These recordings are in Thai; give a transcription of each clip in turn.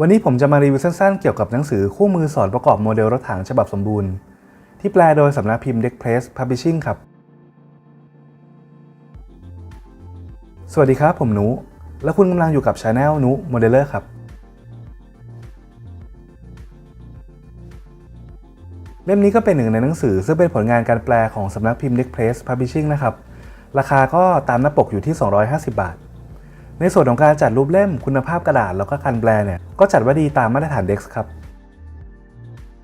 วันนี้ผมจะมารีวิวสั้นๆ เกี่ยวกับหนังสือคู่มือสอนประกอบโมเดลรถถังฉบับสมบูรณ์ ที่แปลโดยสำนักพิมพ์ Deck Press Publishing ครับ สวัสดีครับ ผมนุ และคุณกำลังอยู่กับ Channel นุโมเดลเลอร์ครับ เล่มนี้ก็เป็นหนึ่งในหนังสือ ซึ่งเป็นผลงานการแปลของสำนักพิมพ์ Deck Press Publishing นะครับ ราคาก็ตามหน้าปกอยู่ที่ 250 บาท ในส่วนของการจัดรูปเล่มคุณภาพกระดาษแล้วก็การแปลเนี่ยก็จัดว่าดีตามมาตรฐาน DEX ครับ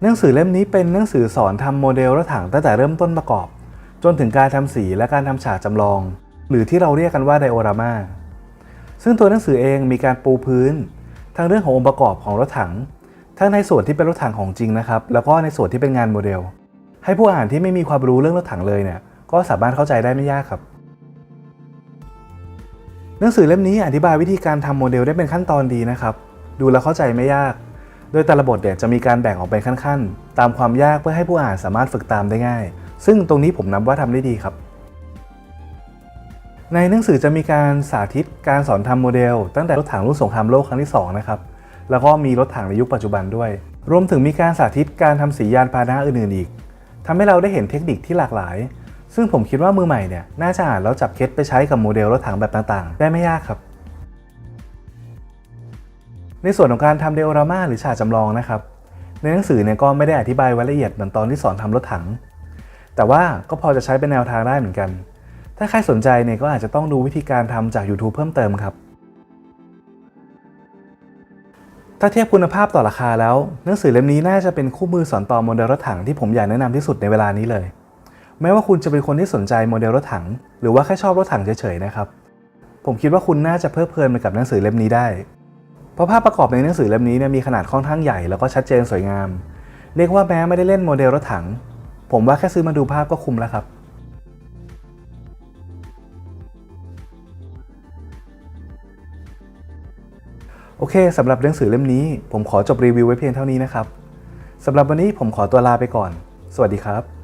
หนังสือเล่มนี้เป็นหนังสือสอนทำโมเดลรถถังตั้งแต่เริ่มต้นประกอบ จนถึงการทำสีและการทำฉากจำลอง หรือที่เราเรียกกันว่าไดโอรามาซึ่งตัวหนังสือเองมีการปูพื้น ทั้งเรื่องขององค์ประกอบของรถถัง ทั้งในส่วนที่เป็นรถถังของจริงนะครับแล้วก็ในส่วนที่เป็นงานโมเดล ให้ผู้อ่านที่ไม่มีความรู้เรื่องรถถังเลยเนี่ยก็สามารถเข้าใจได้ไม่ยากครับ หนังสือเล่มนี้อธิบายวิธีการทำโมเดลได้เป็นขั้นตอนดีนะครับ ดูแล้วเข้าใจไม่ยาก โดยแต่ละบทเนี่ยจะมีการแบ่งออกเป็นขั้นๆ ตามความยากเพื่อให้ผู้อ่านสามารถฝึกตามได้ง่าย ซึ่งตรงนี้ผมนับว่าทำได้ดีครับ ในหนังสือจะมีการสาธิตการสอนทำโมเดล ตั้งแต่รถถังรุ่นสงครามโลกครั้งที่2นะครับ แล้วก็มีรถถังในยุคปัจจุบันด้วย รวมถึงมีการสาธิตการทำสียานพาหนะอื่นๆอีกทำให้เราได้เห็นเทคนิคที่หลากหลาย ซึ่งผมคิดว่ามือใหม่เนี่ยน่าจะอ่านแล้วจับเคสไปใช้กับโมเดลรถถังแบบต่างๆ ได้ไม่ยากครับ ในส่วนของการทำเดโอรามาหรือฉากจำลองนะครับในหนังสือเนี่ยก็ไม่ได้อธิบายไว้ละเอียดเหมือนตอนที่สอนทำรถถัง แต่ว่าก็พอจะใช้เป็นแนวทางได้เหมือนกัน ถ้าใครสนใจเนี่ยก็อาจจะต้องดูวิธีการทำจาก YouTube เพิ่มเติมครับ ถ้าเทียบคุณภาพต่อราคาแล้ว หนังสือเล่มนี้น่าจะเป็นคู่มือสอนต่อโมเดลรถถังที่ผมอยากแนะนำที่สุดในเวลานี้เลย แม้ว่าคุณจะเป็นคนที่สนใจโมเดลรถถัง หรือว่าแค่ชอบรถถังเฉยๆนะครับ ผมคิดว่าคุณน่าจะเพลิดเพลินไปกับหนังสือเล่มนี้ได้ เพราะภาพประกอบในหนังสือเล่มนี้เนี่ยมีขนาดค่อนข้างใหญ่แล้วก็ชัดเจนสวยงาม เรียกว่าแม้ไม่ได้เล่นโมเดลรถถัง ผมว่าแค่ซื้อมาดูภาพก็คุ้มแล้วครับโอเคสำหรับหนังสือเล่มนี้ ผมขอจบรีวิวไว้เพียงเท่านี้นะครับสำหรับวันนี้ผมขอตัวลาไปก่อน สวัสดีครับ